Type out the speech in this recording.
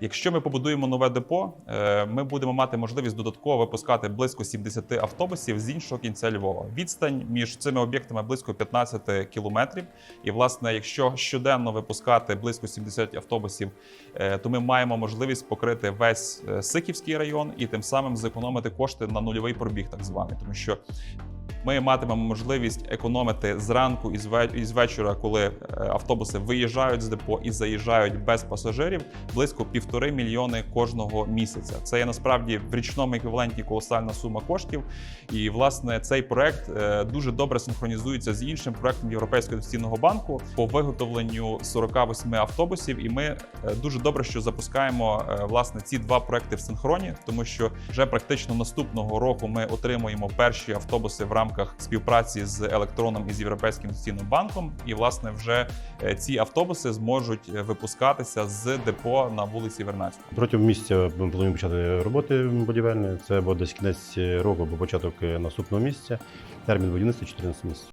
Якщо ми побудуємо нове депо, е, ми будемо мати можливість додатково випускати близько 70 автобусів з іншого кінця Львова. Відстань між цими об'єктами близько 15 кілометрів. І, власне, якщо щоденно випускати близько 70 автобусів, е, то ми маємо можливість покрити весь е, Сихівський район і тим самим зекономити кошти на нульовий пробіг, так званий, тому що ми матимемо можливість економити зранку і з ве- вечора, коли е, автобуси виїжджають з депо і заїжджають без пасажирів, близько півтори мільйони кожного місяця. Це є насправді в річному еквіваленті колосальна сума коштів. І власне цей проект е, дуже добре синхронізується з іншим проектом Європейського інвестиційного банку по виготовленню 48 автобусів. І ми е, дуже добре, що запускаємо власне ці два проекти в синхроні, тому що вже практично наступного року ми отримуємо перші автобуси в рамках співпраці з електроном і з європейським інвестиційним банком. І власне вже е, ці автобуси зможуть е, випускатися з депо на вулиці Вернацького. Протягом місяця ми плануємо почати роботи будівельні. Це буде десь кінець року, або початок наступного місяця. Термін будівництва 14 місяців.